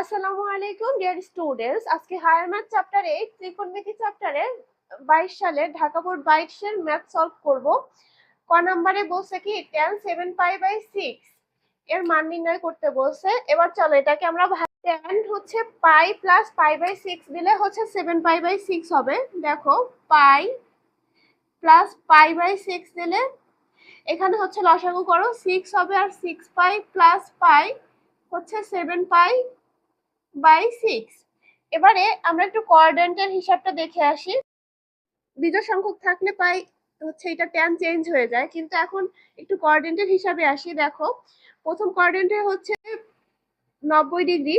আসসালামু আলাইকুম dear students আজকে হায়ার ম্যাথ চ্যাপ্টার 8 ত্রিকোণমিতি চ্যাপ্টারের 22 সালের ঢাকা বোর্ড 22 এর ম্যাথ সলভ করব। ক নম্বরে বলছে কি, tan 7 পাই বাই 6 এর মান নির্ণয় করতে বলছে। এবার চলো, এটাকে আমরা tan হচ্ছে পাই প্লাস পাই বাই 6 দিলে হচ্ছে 7 পাই বাই 6 হবে। দেখো পাই প্লাস পাই বাই 6 দিলে এখানে হচ্ছে লসাগু করো 6 হবে আর 6 পাই প্লাস পাই হচ্ছে 7 পাই বাই সিক্স। এবারে আমরা একটু কোঅর্ডিনেটের হিসাবটা দেখে আসি। বিজয় সংখ্যক থাকলে পাই, হচ্ছে এটা ট্যান চেঞ্জ হয়ে যায়। কিন্তু এখন একটু কোঅর্ডিনেটের হিসাবে আসি, দেখো। প্রথম কোঅর্ডিনেটে হচ্ছে নব্বই ডিগ্রি,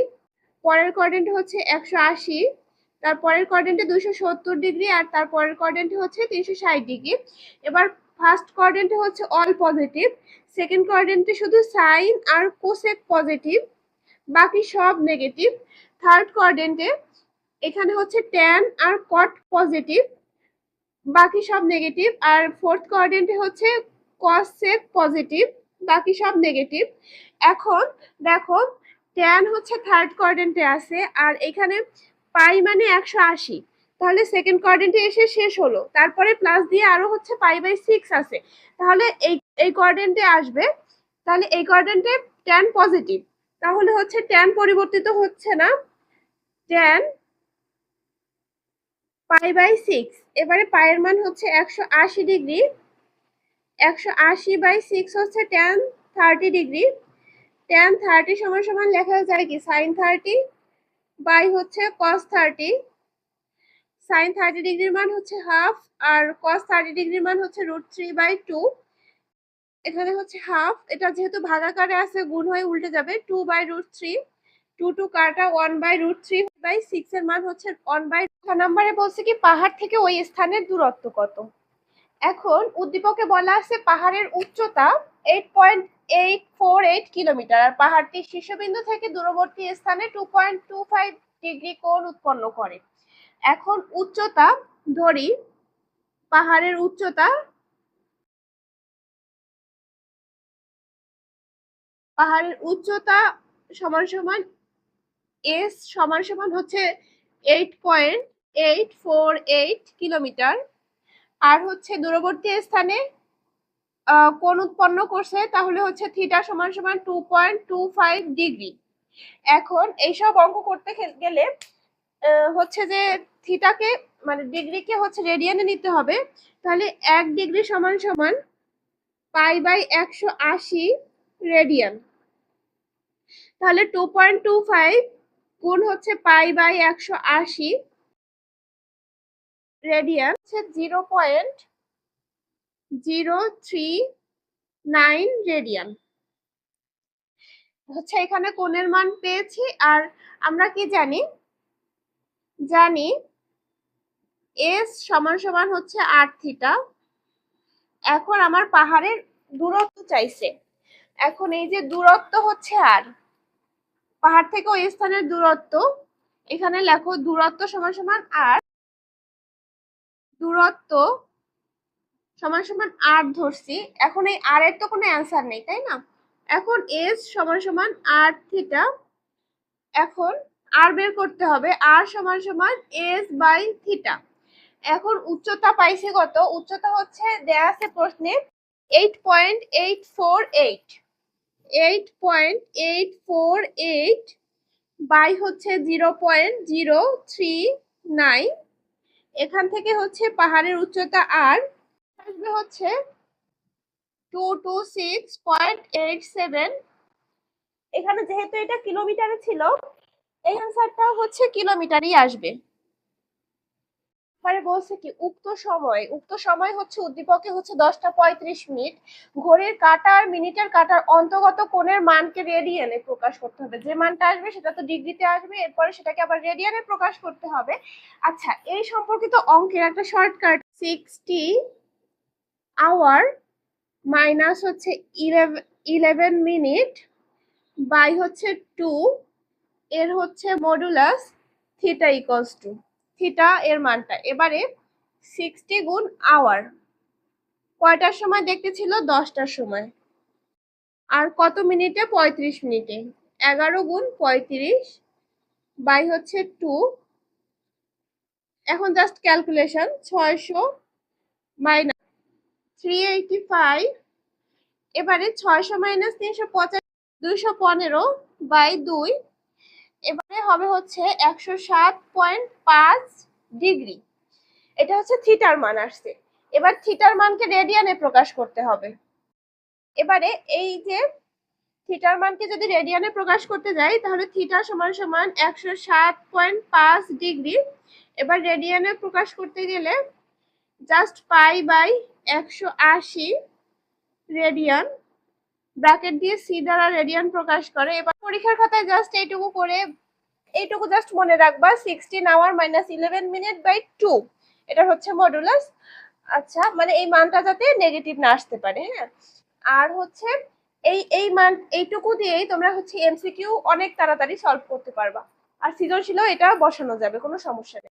পরের কোঅর্ডিনেটে হচ্ছে একশো আশি তারপরের কোঅর্ডিনেটে দুশো সত্তর ডিগ্রি, আর তারপরের কোঅর্ডিনেটে হচ্ছে তিনশো ষাট ডিগ্রি। এবার ফার্স্ট কোঅর্ডিনেটে হচ্ছে অল পজিটিভ সেকেন্ড কোঅর্ডিনেটে শুধু সাইন আর কোসেক পজিটিভ বাকি সব নেগেটিভ থার্ড কোয়ার্ডেন্টে এখানে হচ্ছে ট্যান আর কট পজিটিভ বাকি সব নেগেটিভ আর ফোর্থ কোয়ার্ডেন্টে হচ্ছে কসেক পজিটিভ বাকি সব নেগেটিভ এখন দেখো ট্যান হচ্ছে থার্ড কোয়ার্ডেন্টে আছে আর এখানে পাই মানে একশো আশি। তাহলে সেকেন্ড কোয়ার্ডেন্টে এসে শেষ হলো। তারপরে প্লাস দিয়ে আরও হচ্ছে পাই বাই সিক্স আছে। তাহলে এই এই কোয়ার্ডেন্টে আসবে। তাহলে এই কোয়ার্ডেন্টে ট্যান পজিটিভ তাহলে হচ্ছে ট্যান পরিবর্তিত হচ্ছে না। ট্যান পাই বাই সিক্স এবারে পায়ের মান হচ্ছে একশো আশি ডিগ্রি একশো আশি বাই সিক্স হচ্ছে tan thirty degree tan thirty সমান সমান লেখা যায় কি? সাইন থার্টি বাই হচ্ছে কস থার্টি সাইন থার্টি ডিগ্রির মান হচ্ছে হাফ আর কস থার্টি ডিগ্রির মান হচ্ছে রুট থ্রি বাই টু এখানে হচ্ছে হাফ এটা যেহেতু ভাগাকারে আছে, গুণ হয়ে উল্টে যাবে two by root three two two কাটা one by root three by six এর মান হচ্ছে ওয়ান বাই নাম্বারে বলছে কি, পাহাড় থেকে ওই স্থানের দূরত্ব কত? এখন উদ্দীপকে বলা আছে পাহাড়ের উচ্চতা eight point eight four eight kilometre আর পাহাড়টি শীর্ষবিন্দু থেকে দূরবর্তী স্থানে two point two five degree কোণ উৎপন্ন করে। এখন উচ্চতা, ধরি, পাহাড়ের উচ্চতা পাহাড়ের উচ্চতা সমান সমান এস সমান সমান হচ্ছে eight point eight four eight kilometre. আর হচ্ছে দূরবর্তী স্থানে কোন উৎপন্ন করছে, তাহলে হচ্ছে থিটা সমান সমান two point two five degree এখন এইসব অঙ্ক করতে গেলে হচ্ছে যে থিটাকে মানে ডিগ্রিকে হচ্ছে রেডিয়ানে নিতে হবে। তাহলে এক ডিগ্রি সমান সমান পাই বাই একশো আশি রেডিয়ান তাহলে টু পয়েন্ট টু ফাইভ গুণ হচ্ছে পাই বাই একশো আশি রেডিয়ান হচ্ছে zero point zero three nine radian হচ্ছে এখানে কোণের মান পেয়েছি আর আমরা কি জানি? জানি এস সমান সমান হচ্ছে আট থিটা এখন আমার পাহাড়ের দূরত্ব চাইছে। এখন এই যে দূরত্ব হচ্ছে আর। পাহাড় থেকে ওই স্থানের দূরত্ব। এখানে লেখো দূরত্ব সমান সমান আর। দূরত্ব সমান সমান আর ধরছি। এখন এই আর এর তো কোনো অ্যান্সার নেই, তাই না? এখন এস সমান সমান আর থিটা এখন আর বের করতে হবে। আর সমান সমান এস বাই থিটা এখন উচ্চতা পাইছে কত? উচ্চতা হচ্ছে, দেয়া আছে প্রশ্নে eight point eight four eight eight point eight four eight by হচ্ছে zero point zero three nine এখান থেকে হচ্ছে পাহাড়ের উচ্চতা আর আসবে হচ্ছে two two six point eight seven এখানে যেহেতু এটা কিলোমিটারে ছিল, এই অ্যান্সারটাও হচ্ছে কিলোমিটারই আসবে। পরে বলছে কি, উক্ত সময় উক্ত সময় হচ্ছে উদ্দীপকে হচ্ছে দশটা পঁয়ত্রিশ মিনিট। ঘড়ির কাটার, মিনিটের কাটার অন্তর্গত কোণের মানকে রেডিয়ানে প্রকাশ করতে হবে। যে মানটা আসবে সেটা তো ডিগ্রিতে আসবে, এরপরে সেটাকে আবার রেডিয়ানে প্রকাশ করতে হবে। আচ্ছা এই সম্পর্কিত অঙ্কের একটা শর্টকাট সিক্সটি আওয়ার মাইনাস হচ্ছে ইলেভেন মিনিট বাই হচ্ছে টু এর হচ্ছে modulus theta equals two theta এর মানটা। এবারে সিক্সটি গুণ আওয়ার কয়টার সময় দেখতে ছিল দশটার সময়। আর কত মিনিটে? পঁয়ত্রিশ মিনিটে। এগারো গুণ পঁয়ত্রিশ বাই হচ্ছে টু এখন জাস্ট ক্যালকুলেশন ছয়শো মাইনাস থ্রি এইটি ফাইভ এবারে ছয়শো মাইনাস তিনশো পঁচাশি, দুইশো পনেরো বাই দুই। এবারে হবে হচ্ছে একশো সাত পয়েন্ট পাঁচ ডিগ্রি। এটা হচ্ছে থিটার মান আসছে। এবার থিটার মানকে রেডিয়ানে প্রকাশ করতে হবে। এবারে এই যে থিটার মানকে যদি রেডিয়ানে প্রকাশ করতে যাই, তাহলে থিটা সমান সমান একশো সাত পয়েন্ট পাঁচ ডিগ্রি। এবার রেডিয়ানে প্রকাশ করতে গেলে জাস্ট পাই বাই একশো আশি রেডিয়ান। ব্র্যাকেট দিয়ে সি দ্বারা রেডিয়ান প্রকাশ করে। এবার পরীক্ষার খাতায় জাস্ট এইটুকু করে, এইটুকু জাস্ট মনে রাখবা sixteen hour minus eleven minute by two এটা হচ্ছে মডুলাস আচ্ছা মানে এই মানটা যাতে নেগেটিভ না আসতে পারে হ্যাঁ? আর হচ্ছে এই এই মান, এইটুকু দিয়েই তোমরা হচ্ছে এমসিকিউ অনেক তাড়াতাড়ি সলভ করতে পারবা। আর সৃজনশীলও এটা বসানো যাবে, কোনো সমস্যা নেই।